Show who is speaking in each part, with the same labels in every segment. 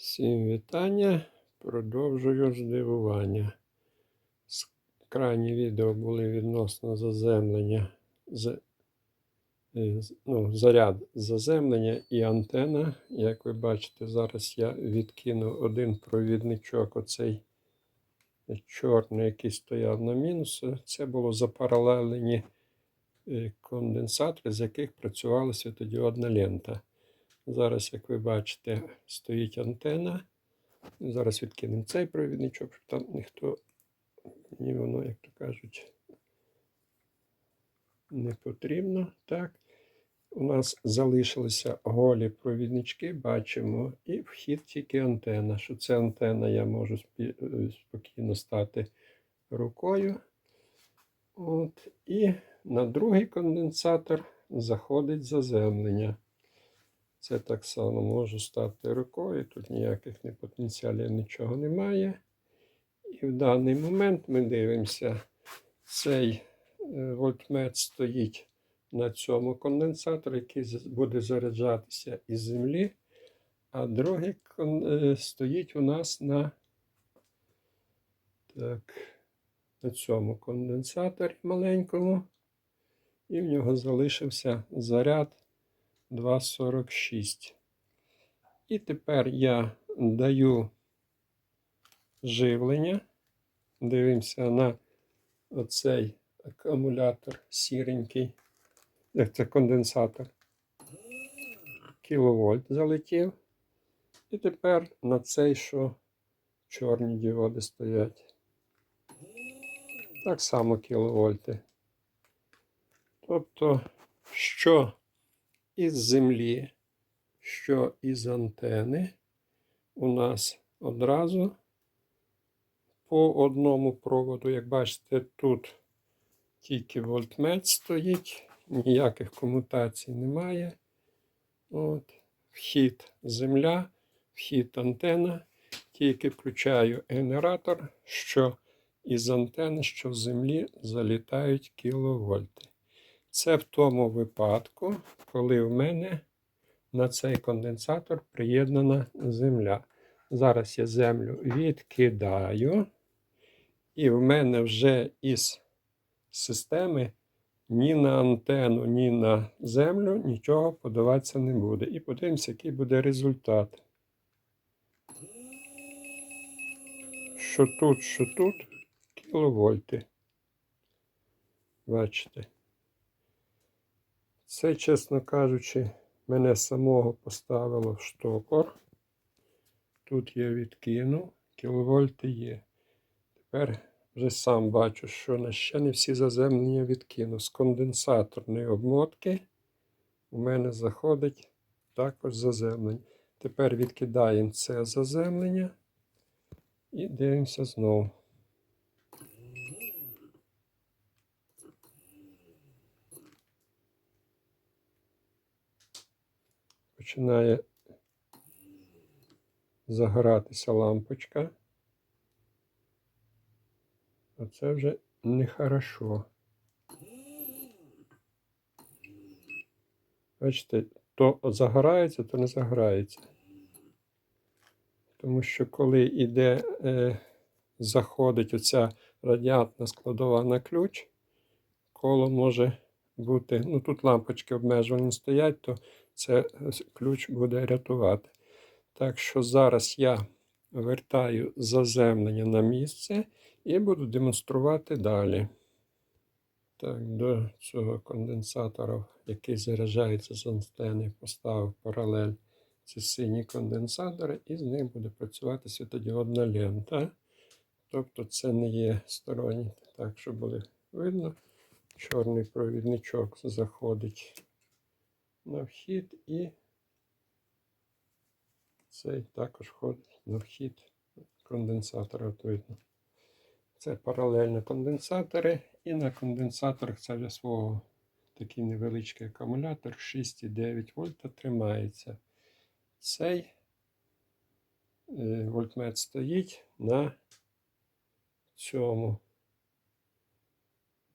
Speaker 1: Всім вітання. Продовжую здивування. Крайні відео були відносно заземлення, з, е, ну, заряд заземлення і антена. Як ви бачите, зараз я відкину один провідничок, оцей чорний, який стояв на мінусу. Це було запаралелені е, конденсатори, з яких працювала світодіодна лента. Зараз, як ви бачите, стоїть антена. Зараз відкинемо цей провідничок, щоб там ніхто, ні воно, як то кажуть, не потрібно. Так. У нас залишилися голі провіднички, бачимо, і вхід тільки антена. Що це антена, я можу е, спокійно стати рукою. От. І на другий конденсатор заходить заземлення. Це так само можу стати рукою, тут ніяких не потенціалів нічого немає. І в даний момент ми дивимося, цей е, вольтмет стоїть на цьому конденсаторі, який буде заряджатися із землі, а другий е, стоїть у нас на, так, на цьому конденсаторі маленькому, і в нього залишився заряд 2,46. І тепер я даю живлення. Дивимося на оцей акумулятор сіренький. Як це конденсатор. Кіловольт залетів. І тепер на цей, що чорні діоди стоять. Так само кіловольти. Тобто, що із землі, що із антени у нас одразу по одному проводу, як бачите, тут тільки вольтмет стоїть, ніяких комутацій немає. От. Вхід земля, вхід антена. Тільки включаю генератор, що із антени, що з землі залітають кіловольти. Це в тому випадку, коли в мене на цей конденсатор приєднана земля. Зараз я землю відкидаю, і в мене вже із системи ні на антенну, ні на землю нічого подаватися не буде. І подивимося, який буде результат. Що тут, що тут, кіловольти. Бачите. Це, чесно кажучи, мене самого поставило в штопор. Тут я відкинув, кіловольти є. Тепер вже сам бачу, що на ще не всі заземлення відкинув. З конденсаторної обмотки у мене заходить також заземлення. Тепер відкидаємо це заземлення і дивимося знову. Починає загоратися лампочка. А це вже нехорошо. Бачите, то загорається, то не загорається. Тому що коли йде, е, заходить оця радіатна складова на ключ, коло може бути, ну тут лампочки обмежувальні стоять, то це ключ буде рятувати. Так що зараз я вертаю заземлення на місце і буду демонструвати далі. Так, до цього конденсатора, який заряджається з антени, поставив паралель ці сині конденсатори, і з ним буде працювати світодіодна лента. Тобто це не є сторонні, так, щоб було видно. Чорний провідничок заходить на вхід і цей також входить на вхід конденсатора. Видно. Це паралельно конденсатори, і на конденсаторах це вже свого такий невеличкий акумулятор 6,9 вольта тримається. Цей е, вольтмет стоїть на цьому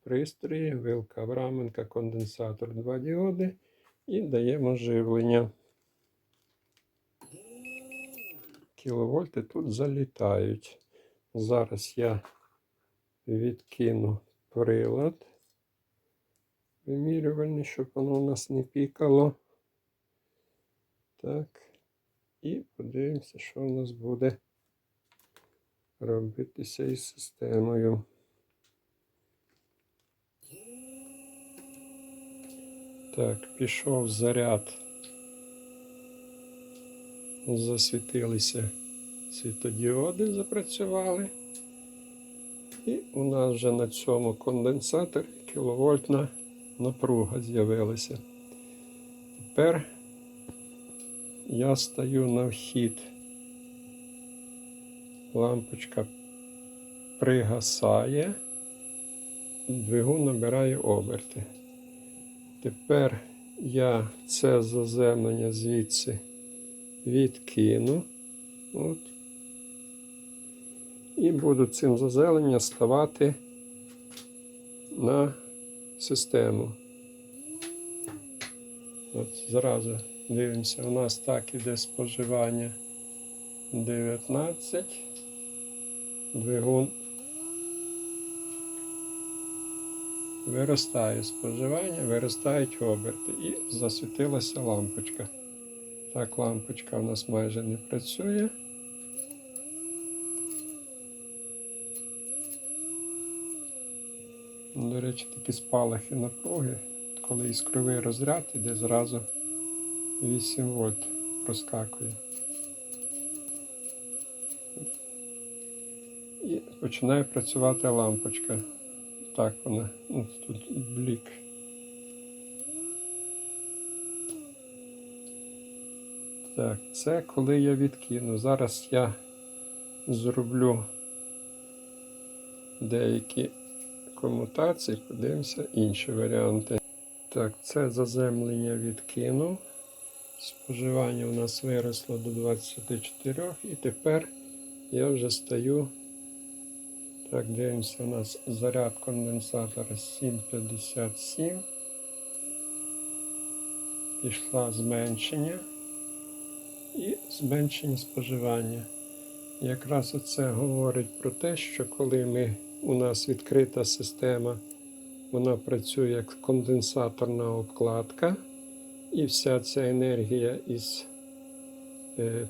Speaker 1: пристрої, вилка Авраменка, конденсатор 2 діоди і даємо живлення. кВт тут залітають. Зараз я відкину прилад вимірювальний, щоб воно у нас не пікало. Так. І подивимося, що у нас буде робитися із системою. Так, пішов заряд. Засвітилися світодіоди, запрацювали. І у нас вже на цьому конденсаторі кіловольтна напруга з'явилася. Тепер я стаю на вхід. Лампочка пригасає, двигун набирає оберти. Тепер я це заземлення звідси відкину. От. І буду цим заземленням ставати на систему. От зразу дивимося, у нас так іде споживання 19. Двигун виростає споживання, виростають оберти і засвітилася лампочка. Так, лампочка у нас майже не працює. До речі, такі спалахи напруги, коли іскровий розряд іде зразу 8 вольт проскакує. І починає працювати лампочка. Так вона, ну, тут блік. Так, це коли я відкину. Зараз я зроблю деякі комутації, подивимося інші варіанти. Так, це заземлення відкинув. Споживання у нас виросло до 24 і тепер я вже стаю. Так, дивимося, у нас заряд конденсатора 7,57. Пішла зменшення і зменшення споживання. Якраз оце говорить про те, що коли ми, у нас відкрита система, вона працює як конденсаторна обкладка, і вся ця енергія із е,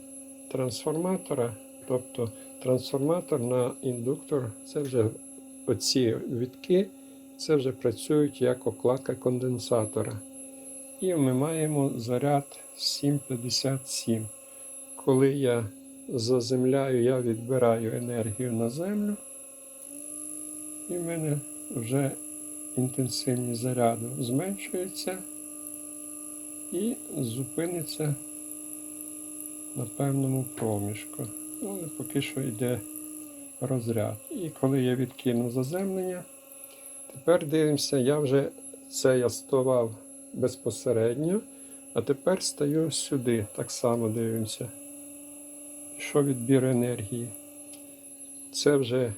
Speaker 1: трансформатора, тобто трансформатор на індуктор, це вже оці вітки, це вже працюють як окладка конденсатора. І ми маємо заряд 7,57. Коли я заземляю, я відбираю енергію на землю, і в мене вже інтенсивність заряду зменшується і зупиниться на певному проміжку. Ну, Але поки що йде розряд. І коли я відкину заземлення, тепер дивимося, я вже це я ставав безпосередньо, а тепер стаю сюди, так само дивимося. Що відбір енергії? Це вже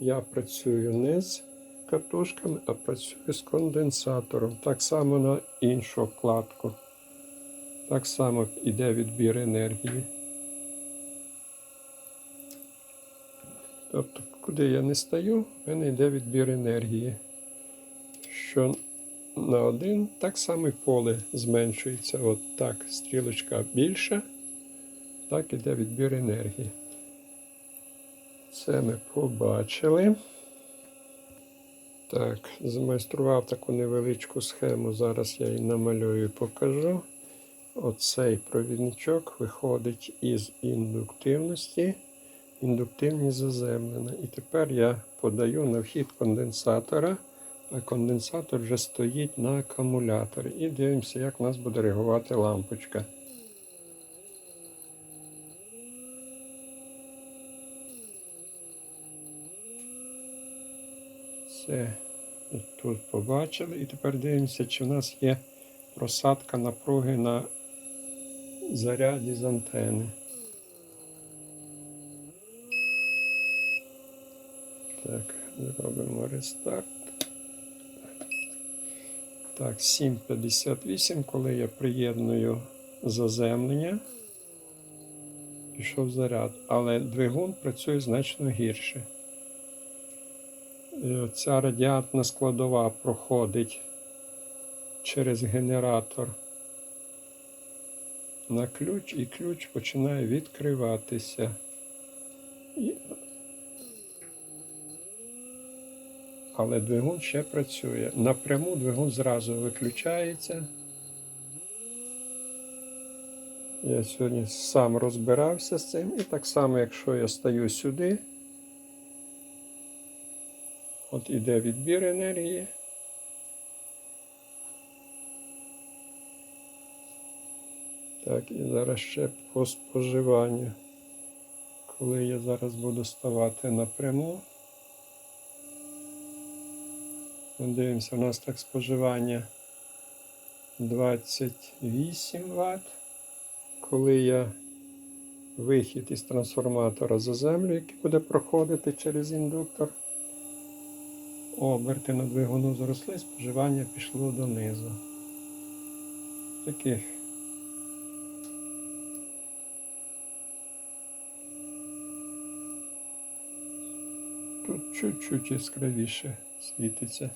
Speaker 1: я працюю не з катушками, а працюю з конденсатором. Так само на іншу вкладку. Так само йде відбір енергії. Тобто, куди я не стаю, в мене йде відбір енергії. Що на один, так само і поле зменшується. От так, стрілочка більша, так іде відбір енергії. Це ми побачили. Так, змайстрував таку невеличку схему. Зараз я її намалюю і покажу. Оцей провідничок виходить із індуктивності, індуктивність заземлена. І тепер я подаю на вхід конденсатора, а конденсатор вже стоїть на акумуляторі. І дивимося, як у нас буде реагувати лампочка. Це тут побачили. І тепер дивимося, чи в нас є просадка напруги на заряді з антени. Так, зробимо рестарт. Так, 7.58, коли я приєдную заземлення, пішов заряд. Але двигун працює значно гірше. Ця радіатна складова проходить через генератор на ключ, і ключ починає відкриватися. Але двигун ще працює. Напряму двигун зразу виключається. Я сьогодні сам розбирався з цим. І так само, якщо я стаю сюди, от іде відбір енергії. Так, і зараз ще по споживанню. Коли я зараз буду ставати напряму. Ми Дивимося, у нас так споживання 28 Вт. Коли я вихід із трансформатора за землю, який буде проходити через індуктор, оберти на двигуну зросли, споживання пішло донизу. Таких Тут чуть-чуть яскравіше світиться.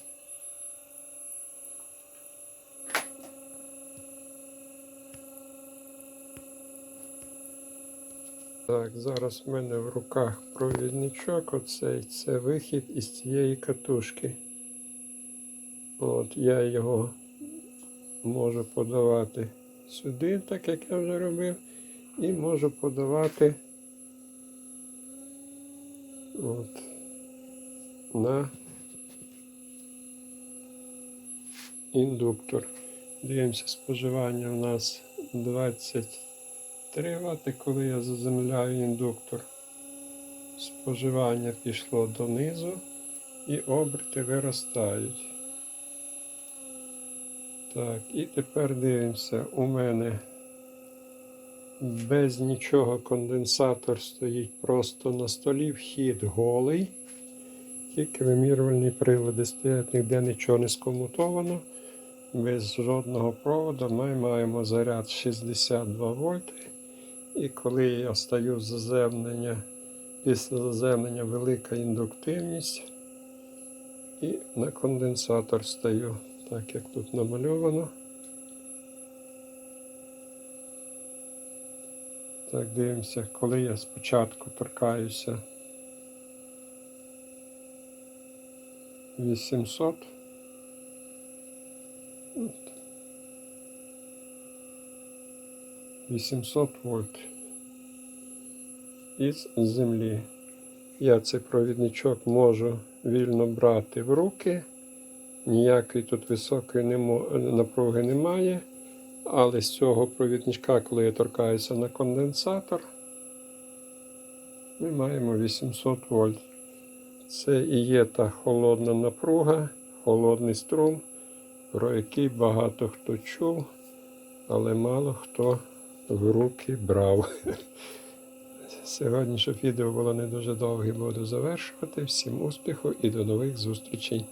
Speaker 1: Так, зараз в мене в руках провідничок. Оцей це вихід із цієї катушки. От я його можу подавати сюди, так як я вже робив, і можу подавати от, на індуктор. Дивимося, споживання у нас 23 Вт, коли я заземляю індуктор. Споживання пішло донизу і оберти виростають. Так, і тепер дивимося, у мене без нічого конденсатор стоїть просто на столі, вхід голий. Тільки вимірювальні прилади стоять, ніде нічого не скомутовано. Без жодного проводу ми маємо заряд 62 вольти. І коли я стаю з заземлення, після заземлення велика індуктивність. І на конденсатор стаю, так як тут намальовано. Так, дивимося, коли я спочатку торкаюся 800. От. 800 вольт із землі. Я цей провідничок можу вільно брати в руки. Ніякої тут високої напруги немає. Але з цього провідничка, коли я торкаюся на конденсатор, ми маємо 800 вольт. Це і є та холодна напруга, холодний струм, про який багато хто чув, але мало хто в руки брав. Сьогодні, щоб відео було не дуже довге, буду завершувати. Всім успіху і до нових зустрічей.